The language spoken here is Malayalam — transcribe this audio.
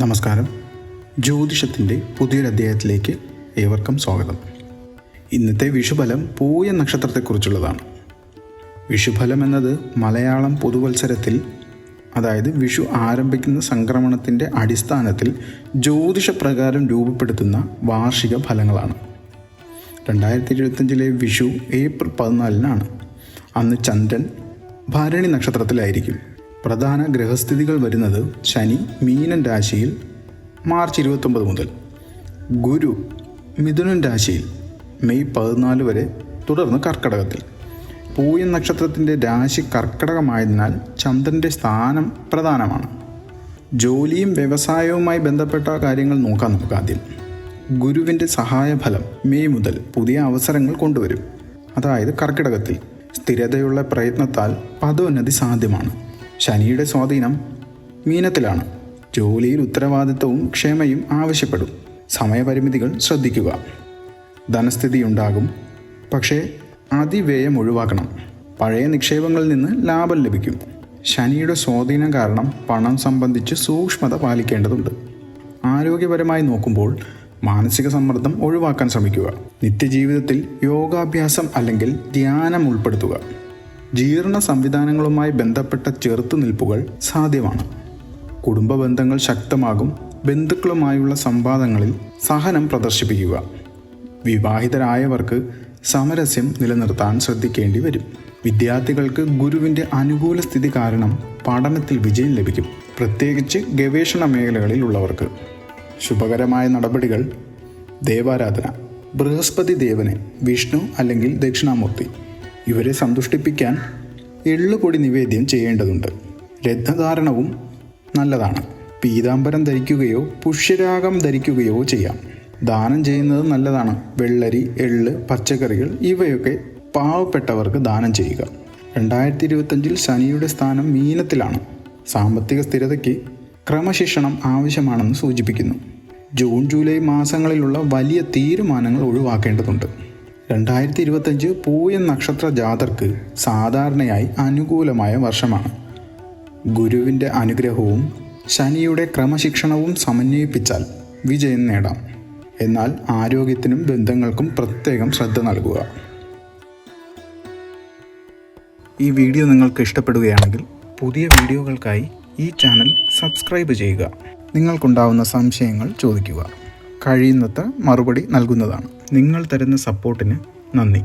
നമസ്കാരം. ജ്യോതിഷത്തിന്റെ പുതിയൊരു അധ്യായത്തിലേക്ക് ഏവർക്കും സ്വാഗതം. ഇന്നത്തെ വിഷുഫലം പൂയ നക്ഷത്രത്തെക്കുറിച്ചുള്ളതാണ്. വിഷുഫലം എന്നത് മലയാളം പുതുവത്സരത്തിൽ അതായത് വിഷു ആരംഭിക്കുന്ന സംക്രമണത്തിന്റെ അടിസ്ഥാനത്തിൽ ജ്യോതിഷപ്രകാരം രൂപപ്പെടുത്തുന്ന വാർഷിക ഫലങ്ങളാണ്. രണ്ടായിരത്തി ഇരുപത്തഞ്ചിലെ വിഷു ഏപ്രിൽ പതിനാലിനാണ്. അന്ന് ചന്ദ്രൻ ഭരണി നക്ഷത്രത്തിലായിരിക്കും. പ്രധാന ഗ്രഹസ്ഥിതികൾ വരുന്നത് ശനി മീനൻ രാശിയിൽ മാർച്ച് ഇരുപത്തൊമ്പത് മുതൽ. ഗുരു മിഥുനൻ രാശിയിൽ മെയ് പതിനാല് വരെ തുടർന്ന് കർക്കടകത്തിൽ. പൂയൻ നക്ഷത്രത്തിന്റെ രാശി കർക്കടകമായതിനാൽ ചന്ദ്രന്റെ സ്ഥാനം പ്രധാനമാണ്. ജോലിയും വ്യവസായവുമായി ബന്ധപ്പെട്ട കാര്യങ്ങൾ നോക്കാൻ നമുക്ക് ആദ്യം. ഗുരുവിന്റെ സഹായഫലം മെയ് മുതൽ പുതിയ അവസരങ്ങൾ കൊണ്ടുവരും. അതായത് കർക്കിടകത്തിൽ. സ്ഥിരതയുള്ള പ്രയത്നത്താൽ പദോന്നതി സാധ്യമാണ്. ശനിയുടെ സ്വാധീനം മീനത്തിലാണ്. ജോലിയിൽ ഉത്തരവാദിത്വവും ക്ഷമയും ആവശ്യപ്പെടും. സമയപരിമിതികൾ ശ്രദ്ധിക്കുക. ധനസ്ഥിതി ഉണ്ടാകും പക്ഷേ അതിവ്യയം ഒഴിവാക്കണം. പഴയ നിക്ഷേപങ്ങളിൽ നിന്ന് ലാഭം ലഭിക്കും. ശനിയുടെ സ്വാധീനം കാരണം പണം സംബന്ധിച്ച് സൂക്ഷ്മത പാലിക്കേണ്ടതുണ്ട്. ആരോഗ്യപരമായി നോക്കുമ്പോൾ മാനസിക സമ്മർദ്ദം ഒഴിവാക്കാൻ ശ്രമിക്കുക. നിത്യജീവിതത്തിൽ യോഗാഭ്യാസം അല്ലെങ്കിൽ ധ്യാനം ഉൾപ്പെടുത്തുക. ജീർണ സംവിധാനങ്ങളുമായി ബന്ധപ്പെട്ട ചെറുത്തുനിൽപ്പുകൾ സാധ്യമാണ്. കുടുംബ ബന്ധങ്ങൾ ശക്തമാകും ബന്ധുക്കളുമായുള്ള സംവാദങ്ങളിൽ സഹനം പ്രദർശിപ്പിക്കുക. വിവാഹിതരായവർക്ക് സമരസ്യം നിലനിർത്താൻ ശ്രദ്ധിക്കേണ്ടി വരും. വിദ്യാർത്ഥികൾക്ക് ഗുരുവിന്റെ അനുകൂല സ്ഥിതി കാരണം പഠനത്തിൽ വിജയം ലഭിക്കും പ്രത്യേകിച്ച് ഗവേഷണ മേഖലകളിൽ ഉള്ളവർക്ക് ശുഭകരമായ നടപടികൾ ദേവാരാധന ബൃഹസ്പതി ദേവന് വിഷ്ണു അല്ലെങ്കിൽ ദക്ഷിണാമൂർത്തി ഇവരെ സന്തുഷ്ടിപ്പിക്കാൻ എള്ളുപൊടി നിവേദ്യം ചെയ്യേണ്ടതുണ്ട്. രത്നധാരണവും നല്ലതാണ്. പീതാംബരം ധരിക്കുകയോ പുഷ്യരാഗം ധരിക്കുകയോ ചെയ്യാം. ദാനം ചെയ്യുന്നത് നല്ലതാണ്. വെള്ളരി എള്ള് പച്ചക്കറികൾ ഇവയൊക്കെ പാവപ്പെട്ടവർക്ക് ദാനം ചെയ്യുക. രണ്ടായിരത്തി ഇരുപത്തഞ്ചിൽ ശനിയുടെ സ്ഥാനം മീനത്തിലാണ്. സാമ്പത്തിക സ്ഥിരതയ്ക്ക് ക്രമശിക്ഷണം ആവശ്യമാണെന്ന് സൂചിപ്പിക്കുന്നു. ജൂൺ ജൂലൈ മാസങ്ങളിലുള്ള വലിയ തീരുമാനങ്ങൾ ഒഴിവാക്കേണ്ടതുണ്ട്. രണ്ടായിരത്തി ഇരുപത്തഞ്ച് പൂയൻ നക്ഷത്ര ജാതർക്ക് സാധാരണയായി അനുകൂലമായ വർഷമാണ്. ഗുരുവിന്റെ അനുഗ്രഹവും ശനിയുടെ ക്രമശിക്ഷണവും സമന്വയിപ്പിച്ചാൽ വിജയം നേടാം. എന്നാൽ ആരോഗ്യത്തിനും ബന്ധങ്ങൾക്കും പ്രത്യേകം ശ്രദ്ധ നൽകുക. ഈ വീഡിയോ നിങ്ങൾക്ക് ഇഷ്ടപ്പെടുകയാണെങ്കിൽ പുതിയ വീഡിയോകൾക്കായി ഈ ചാനൽ സബ്സ്ക്രൈബ് ചെയ്യുക. നിങ്ങൾക്കുണ്ടാവുന്ന സംശയങ്ങൾ ചോദിക്കുക. കഴിയുന്നത്ര മറുപടി നൽകുന്നതാണ്. നിങ്ങൾ തരുന്ന സപ്പോർട്ടിന് നന്ദി.